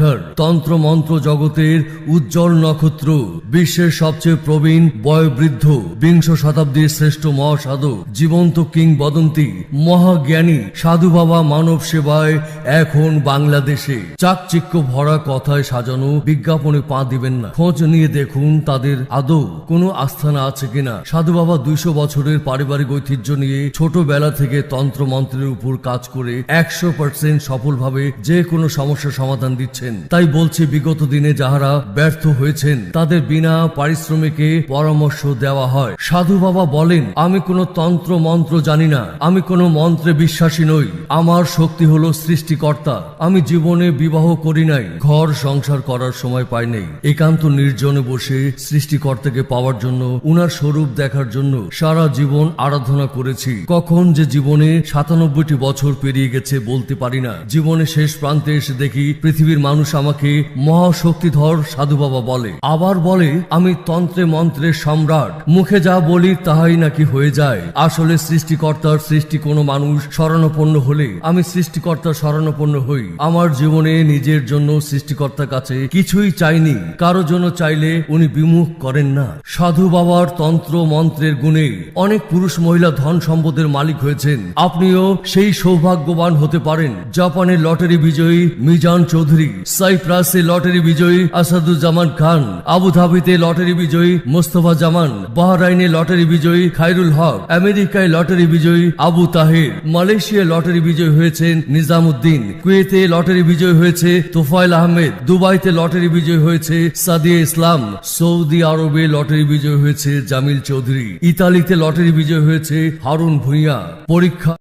সাক্ষাৎকার তন্ত্র মন্ত্র জগতের উজ্জ্বল নক্ষত্র, বিশ্বের সবচেয়ে প্রবীণ বয়োবৃদ্ধ, বিংশ শতাব্দীর শ্রেষ্ঠ মহাসাধু জীবন্ত কিংবদন্তি, মহাজ্ঞানী, সাধু বাবা মানব সেবায় এখন বাংলাদেশে। চাকচিক্য ভরা কথায় সাজানো বিজ্ঞাপনে পা দিবেন না। খোঁজ নিয়ে দেখুন তাদের আদৌ কোনো আস্থানা আছে কিনা। সাধু বাবা দুইশো বছরের পারিবারিক ঐতিহ্য নিয়ে ছোটবেলা থেকে তন্ত্র মন্ত্রের উপর কাজ করে একশো পার্সেন্ট সফলভাবে যে কোনো সমস্যার সমাধান দিচ্ছেন। তাই বলছি, বিগত দিনে যাহারা ব্যর্থ হয়েছেন, তাদের বিনা পারিশ্রমিকে পরামর্শ দেওয়া হয়। সাধু বাবা বলেন, আমি কোনো তন্ত্র মন্ত্র জানি না, আমি কোনো মন্ত্রে বিশ্বাসী নই। আমার শক্তি হলো সৃষ্টিকর্তা, আমি জীবনে বিবাহ করি নাই, ঘর সংসার করার সময় পাই নাই। একান্ত নির্জনে বসে সৃষ্টিকর্তাকে পাওয়ার জন্য, উনার স্বরূপ দেখার জন্য সারা জীবন আরাধনা করেছি। কখন যে জীবনে সাতানব্বইটি বছর পেরিয়ে গেছে বলতে পারি না। জীবনে শেষ প্রান্তে এসে দেখি পৃথিবীর মানুষ আমাকে মহাশক্তিধর সাধু বাবা বলে। আবার বলে, আমি তন্ত্রে মন্ত্রের সম্রাট। মুখে যা বলি তাহাই নাকি হয়ে যায়। আসলে সৃষ্টিকর্তার সৃষ্টি কোনো মানুষ শরণাপন্ন হলে আমি সৃষ্টিকর্তার শরণাপন্ন হই। আমার জীবনে নিজের জন্য সৃষ্টিকর্তার কাছে কিছুই চাইনি। কারও জন্য চাইলে উনি বিমুখ করেন না। সাধু বাবার তন্ত্র মন্ত্রের গুণে অনেক পুরুষ মহিলা ধন সম্পদের মালিক হয়েছেন। আপনিও সেই সৌভাগ্যবান হতে পারেন। জাপানের লটারি বিজয়ী মিজান চৌধুরী সাইপ্রাসে লটারি বিজয়ী আসাদুজ্জামান খান, আবুধাবিতে লটারি বিজয়ী মোস্তফা জামান, বাহরাইনে লটারি বিজয়ী খায়রুল হক, আমেরিকায় লটারি বিজয়ী আবু তাহের, মালয়েশিয়ায় লটারি বিজয়ী হয়েছেন নিজামুদ্দিন, কুয়েতে লটারি বিজয়ী হয়েছে তোফায়েল আহমেদ, দুবাইতে লটারি বিজয়ী হয়েছে সাদিয়া ইসলাম, সৌদি আরবে লটারি বিজয়ী হয়েছে জামিল চৌধুরী, ইতালিতে লটারি বিজয়ী হয়েছে হারুন ভুঁইয়া। পরীক্ষা